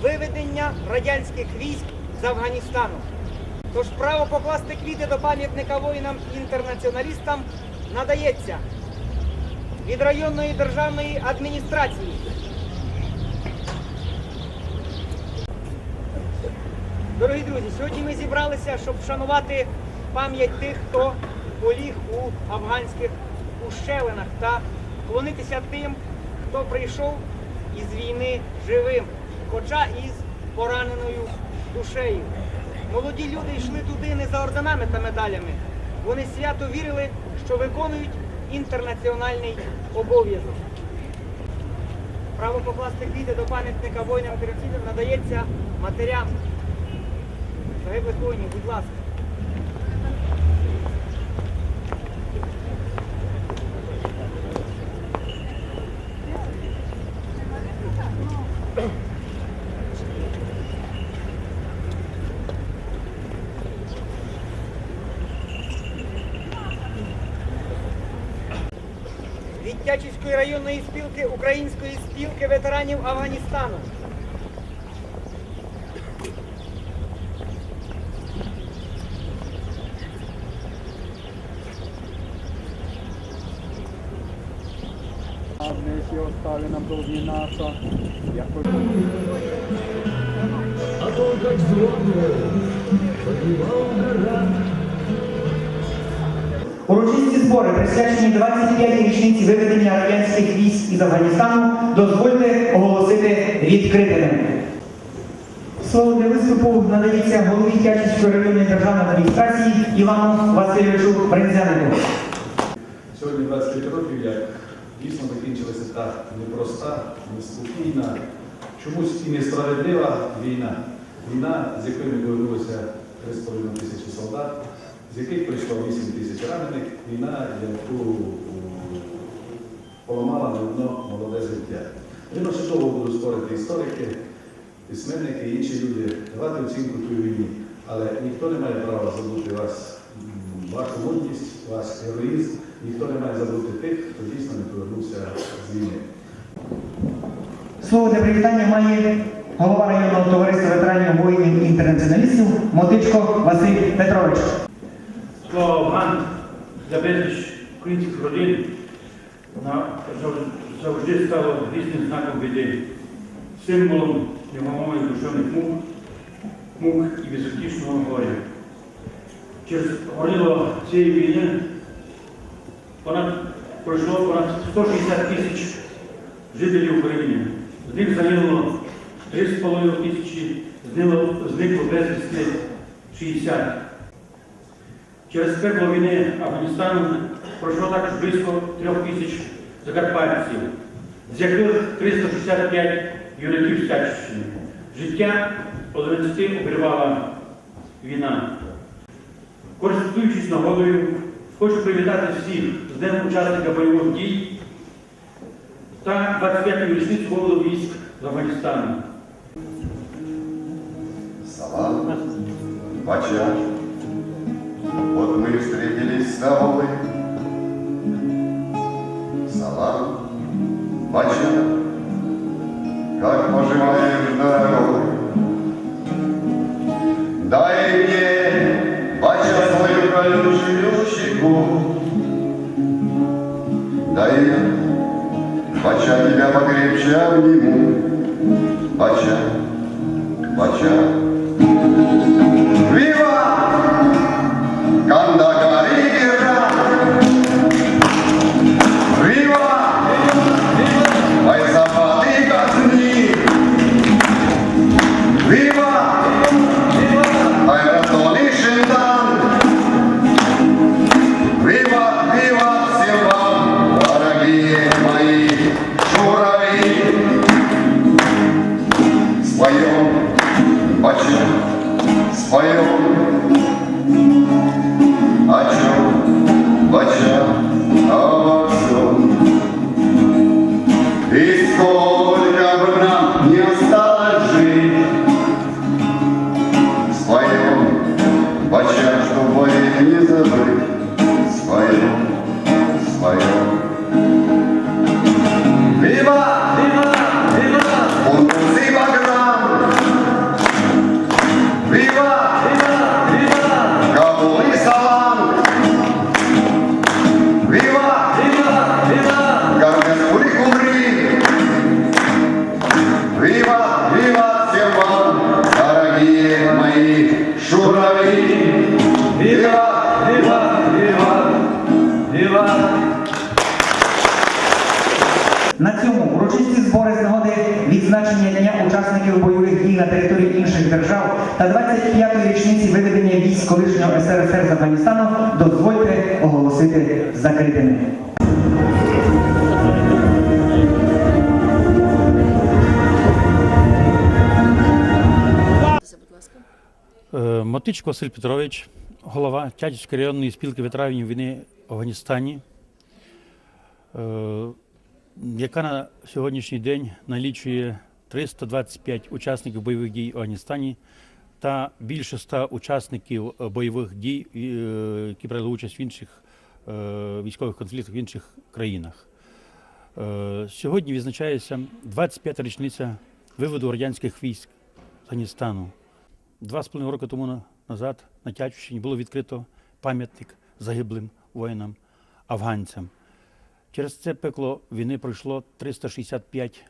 виведення радянських військ з Афганістану. Тож право покласти квіти до пам'ятника воїнам-інтернаціоналістам надається від районної державної адміністрації. Дорогі друзі, сьогодні ми зібралися, щоб вшанувати пам'ять тих, хто поліг у афганських ущелинах та вклонитися тим, хто прийшов із війни живим, хоча і з пораненою душею. Молоді люди йшли туди не за орденами та медалями. Вони свято вірили, що виконують інтернаціональний обов'язок. Право покласти квіти до пам'ятника воїнам терористів надається матерям. Загиблих воїнів, будь ласка. Від Тячівської районної спілки Української спілки ветеранів Афганістану. Je ostavi nam dolžni naša, А то так злобно, подівав гора. Урочисті збори, присвячені 25-й річниці виведення радянських військ із Афганістану, дозвольте оголосити відкритими. Слово для виступу надається голові Тячівської районної державної адміністрації Івану Васильовичу Брензянику. Сьогодні 25 років, як дійсно закінчилася та непроста, неспокійна, чомусь і несправедлива війна. Війна, з якої ми повернулися 3,5 тисячі солдат, з яких прийшло 8 тисяч ранених. Війна, яку поламала на одно молоде життя. Видно, що довго будуть спорити історики, письменники і інші люди, давати оцінку тій війні. Але ніхто не має права забути вас, вашу мужність, ваш героїзм, ніхто не має забути тих, хто дійсно не повернувся з війни. Слово для привітання має голова районного товариства ветеранів воїнів інтернаціоналістів Мотичко Василь Петрович. Афган для безліч українських родин завжди стало різним знаком біди, символом невгамових душевних мук, мук і безутішного горя. Через горнило цієї війни понад, пройшло понад 160 тисяч жителів України. З них загинуло 3,5 тисячі, зникло безвісти 60. Через пекло війни Афганістану пройшло також близько трьох тисяч закарпатців, з яких 365 юнаків з Тячівщини. Життя 11 обірвала війна. Користуючись нагодою, хочу привітати всіх з Днем учасника бойових дій та 25-ю річницю військ з Афганістану. Салам, Бача, вот мы встретились с тобой. Салам, Бача, как поживаешь, дорогой? Дай мне, Бача, свою колючую щеку. Дай Бача, тебя покрепче обниму. Бача, Бача, Viva! Відзначення Дня учасників бойових дій на території інших держав та 25-ї річниці виведення військ колишнього СРСР з Афганістану дозвольте оголосити закритими. Е, Мотичко Василь Петрович, голова Тячівської районної спілки ветеранів війни в Афганістані, е, яка на сьогоднішній день налічує 325 учасників бойових дій в Афганістані та більше 100 учасників е, бойових дій, е, які брали участь в інших е, військових конфліктах в інших країнах. Сьогодні відзначається 25-та річниця виводу радянських військ з Афганістану. Два з половиною роки тому назад на Тячівщині було відкрито пам'ятник загиблим воїнам афганцям. Через це пекло війни пройшло 365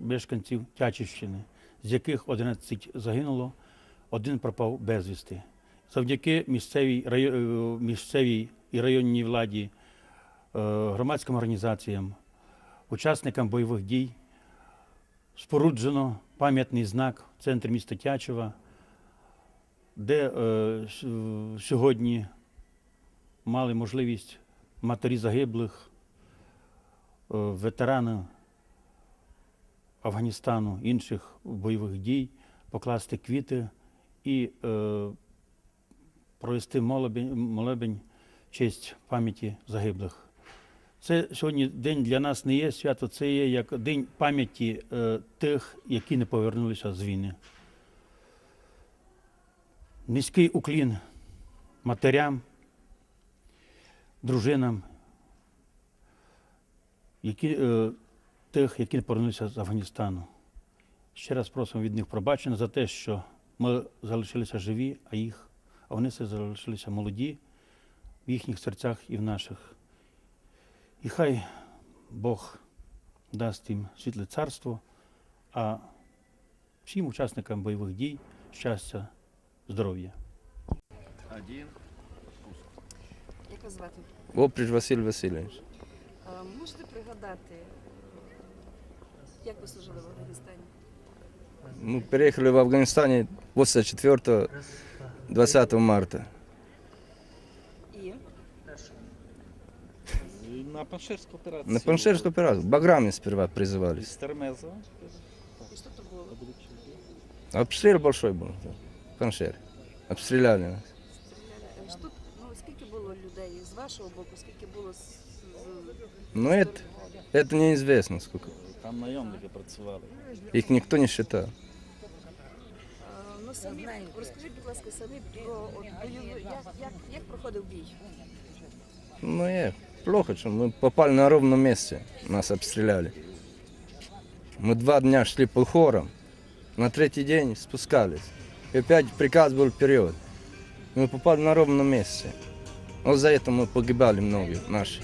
мешканців Тячівщини, з яких 11 загинуло, один пропав безвісти. Завдяки місцевій, е, місцевій і районній владі, е, громадським організаціям, учасникам бойових дій споруджено пам'ятний знак в центрі міста Тячева, де е, сьогодні мали можливість матері загиблих, е, ветерани Афганістану, інших бойових дій, покласти квіти і е, провести молебень, молебень в честь пам'яті загиблих. Це сьогодні день для нас не є свято, це є як день пам'яті е, тих, які не повернулися з війни. Низький уклін матерям, дружинам, які, е, тих, які повернулися з Афганістану. Ще раз просимо від них пробачення за те, що ми залишилися живі, а їх, а вони все залишилися молоді в їхніх серцях і в наших. І хай Бог дасть їм світле царство, а всім учасникам бойових дій щастя, здоров'я. Як вас звати? Опріч Василь Васильович. А, можете пригадати, як ви служили в Афганістані? Мы переехали в Афганистане 84 20 марта. І На Панширську операцію. На Паншерскую операцию. Баграми сперва призывались. Стермеза. і що то було? Обстрел большой был. да, Паншер. Обстреляли нас. людей з вашого боку, скільки було з, з... Но это, это неизвестно сколько. Там найомники працювали. Их никто не считал. А, ну, самі, розкажіть, будь ласка, самі про от, бойову, як, як, як проходив бій? Ну и плохо, что мы попали на ровном месте. Нас обстреляли. Мы два дня шли по хорам. На третий день спускались. И опять приказ был вперед. Мы попали на ровном месте. Вот за это мы погибали многие наши.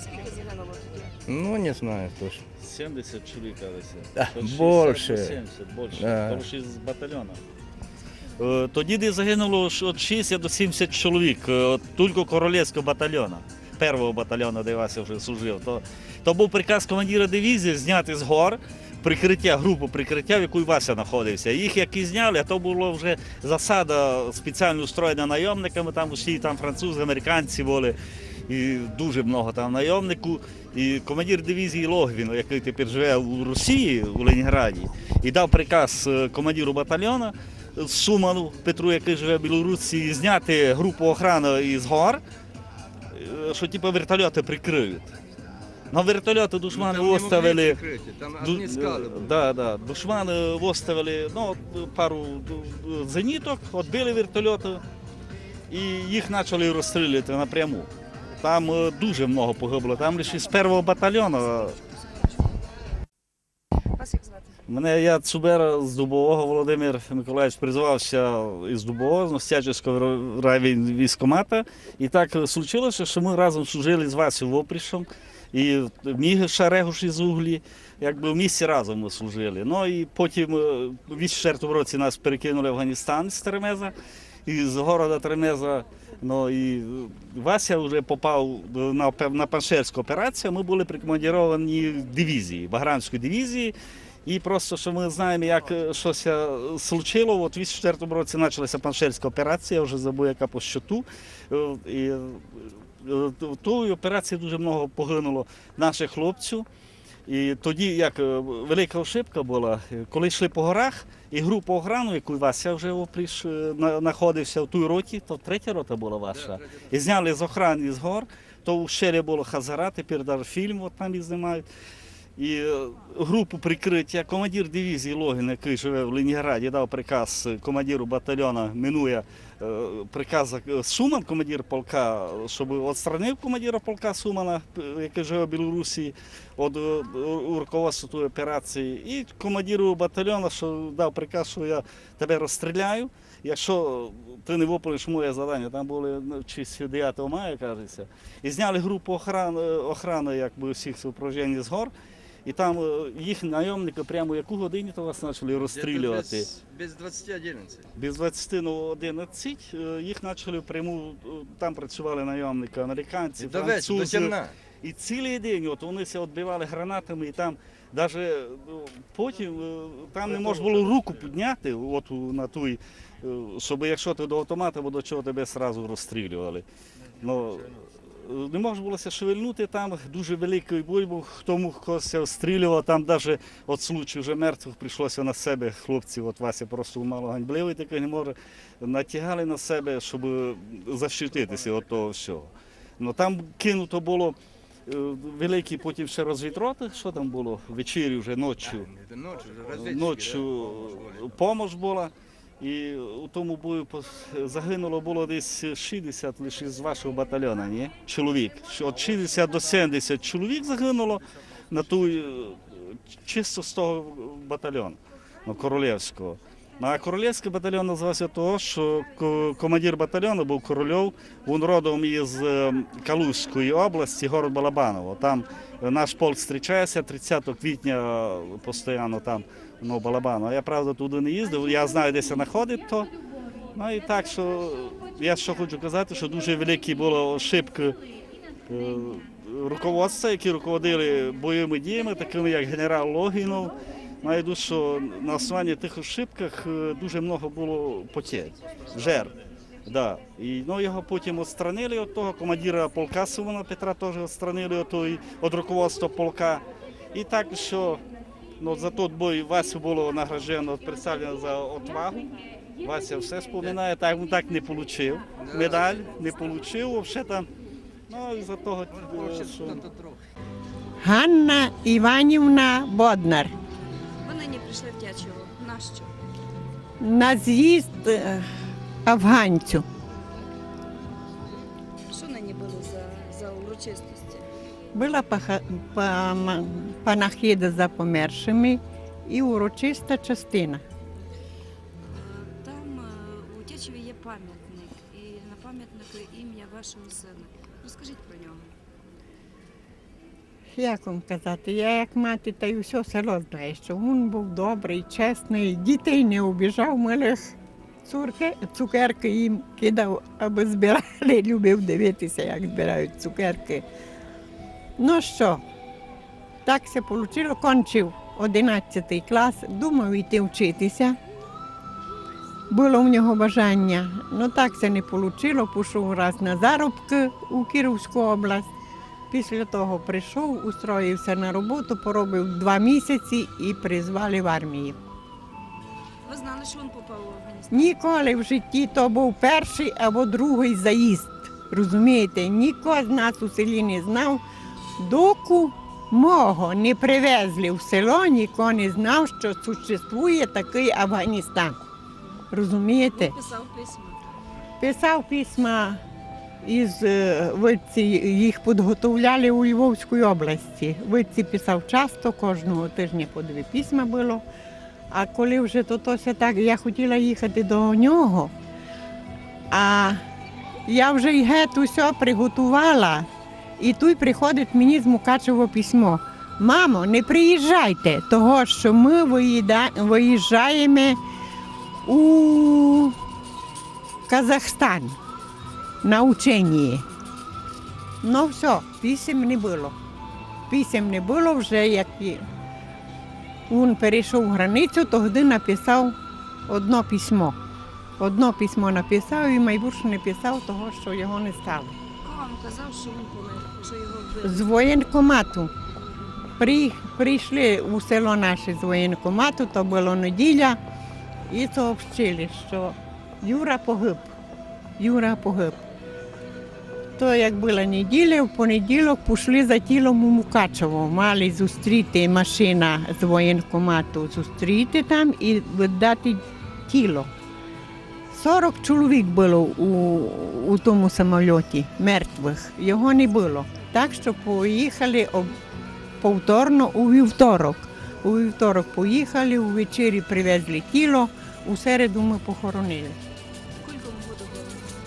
Скільки загинуло тоді? Ну, не знаю точно. 70 чоловік, Олеся. Да, От 60, більше. 70, більше. Да. Тому що з батальйону. Е, Тоді де загинуло ж від 60 до 70 чоловік, е, от тільки королівського батальйону, першого батальйону, де Вася вже служив. То, то був приказ командира дивізії зняти з гор прикриття, групу прикриття, в якій Вася знаходився. Їх як і зняли, а то було вже засада спеціально устроєна найомниками, там усі там французи, американці були. І дуже много там найомнику. І командир дивізії Логвін, який тепер живе у Росії, у Ленінграді, і дав приказ е, командиру батальйону Суману Петру, який живе в Білорусі, зняти групу охорони із гор, е, що типу вертольоти прикриють. На вертольоти душмани оставили. Ду- Да, да. Душмани виставили ну, пару зеніток, відбили вертольоти і їх почали розстрілювати напряму. Там е, дуже много погибло. Там лише з першого батальйону. Вас як звати? Мене я Цубера з Дубового Володимир Миколаївич призвався із Дубового, з Носячівського райвін військомата. І так случилося, що ми разом служили з Васю Вопрішем і Міг Шарегуш із Углі. Якби в місті разом ми служили. Ну і потім е, у 2004 році нас перекинули в Афганістан з Теремеза, із города Теремеза. Ну і Вася вже попав на, на Паншерську операцію. Ми були прикомандіровані в дивізії, Багранської дивізії. І просто що ми знаємо, як е, щось е, случило. От у 2004 році почалася паншерська операція, я вже забув, яка по щоту. І тої операції дуже много погинуло наших хлопців. І тоді, як е, велика ошибка була, е, коли йшли по горах, і група охрану, яку Вася вже опріш, е, знаходився в тій роті, то третя рота була ваша. І зняли з охрани з гор, то у Шелі було Хазара, тепер навіть фільм от там і знімають. І е, групу прикриття командир дивізії Логін, який живе в Ленінграді, дав приказ е, командиру батальйону, минує е, приказ е, Суман, командир полка, щоб відстранив командира полка Сумана, е, який живе в Білорусі, від е, руководства тої операції. І командиру батальйону, що дав приказ, що я тебе розстріляю. Якщо ти не виповниш моє завдання, там були ну, чи 9 мая, кажеться, і зняли групу охрани, охрани якби всіх супроводжень з гор. І там е, їх найомники прямо яку годину то вас почали розстрілювати. Без, без 20-11. Без 20 на 11 е, їх почали пряму, е, там працювали найомники, американці, До вечора, до І цілий день от вони все відбивали гранатами, і там навіть потім там не можна було руку підняти от на той, щоб якщо ти до автомата, або до чого тебе одразу розстрілювали. Ну, не можна було шевельнути, там дуже великий бой був, хто мог когось розстрілював, там навіть от случаю вже мертвих прийшлося на себе, хлопці, от Вася просто мало ганьбливий, такий не може, натягали на себе, щоб защититися від того всього. Ну там кинуто було е, великі потім ще розвідроти, що там було вечері вже ночі. Ночі помощ була. І у тому бою загинуло було десь 60 лише з вашого батальйону, ні? Чоловік. От 60 до 70 чоловік загинуло на той, е, чисто з того батальйону, ну, королівського. А королівський батальйон називався того, що ко- командир батальйону був Корольов, він родом із е, Калузької області, город Балабаново. Там е, наш полк зустрічається 30 квітня постійно там ну, Балабаново. Я правда туди не їздив, я знаю, де це знаходить то. Ну і так, що я що хочу казати, що дуже великі були ошибки е, руководства, які руководили бойовими діями, такими як генерал Логінов. Найду, що на основанні тих ошибках е, дуже багато було потерь, жертв. Да. І ну, його потім відстранили від того, командира полка Сумана Петра теж відстранили від, від руководства полка. І так, що ну, за той бой Васю було награждено, представлено за отвагу. Вася все споминає, так він так не отримав. Медаль не отримав, взагалі там. Ну, і за того, е, що... Ганна Іванівна Боднар. Ви нині прийшли в Тячево. Нащо? На з'їзд е, афганцю. Що нині було за, за урочистості? Була панахида за помершими і урочиста частина. Там е, у Тячеві є пам'ятник, і на пам'ятнику ім'я вашого сина. Розкажіть про нього. Як вам казати, я як мати, та й усе село знає, що він був добрий, чесний, дітей не обіжав, малих цурки, цукерки їм кидав, аби збирали, любив дивитися, як збирають цукерки. Ну що, так все вийшло, кончив 11 клас, думав йти вчитися. Було в нього бажання, ну так це не вийшло, пішов раз на заробки у Кіровську область. Після того прийшов, устроївся на роботу, поробив два місяці і призвали в армію. Ви знали, що він попав в Афганістан? Ніколи в житті то був перший або другий заїзд. Розумієте, ніхто з нас у селі не знав, доку мого не привезли в село, ніхто не знав, що существує такий Афганістан. Розумієте? Він писав письма. Писав письма із е, витці, їх підготовляли у Львовській області. Витці писав часто, кожного тижня по дві письма було. А коли вже то тося так, я хотіла їхати до нього, а я вже й геть усе приготувала. І тут приходить мені з Мукачево письмо. Мамо, не приїжджайте, того що ми виїжджаємо у Казахстан на ученні. Ну все, писем не було. Писем не було вже як він перейшов границю, тоді написав одно письмо. Одно письмо написав і майбутнє не писав того, що його не стало. Вам казав, що він помер, що його вбили? З воєнкомату. При, прийшли у село наше з воєнкомату, то була неділя, і сообщили, що Юра погиб. Юра погиб. То як була неділя, в понеділок пішли за тілом у Мукачево. Мали зустріти машина з воєнкомату, зустріти там і віддати тіло. 40 чоловік було у, у тому самольоті, мертвих. Його не було. Так що поїхали об- повторно у вівторок. У вівторок поїхали, увечері привезли тіло, у середу ми похоронили. Скільки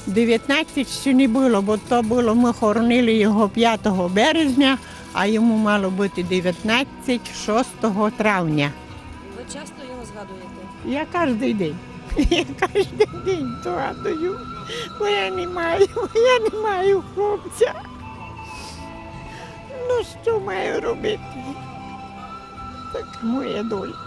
було? 19 ще не було, бо то було, ми хоронили його 5 березня, а йому мало бути 19 6 травня. Ви часто його згадуєте? Я кожен день. Я кожен день згадую, бо я не маю, я не маю хлопця. Ну що маю робити? Так моя доля.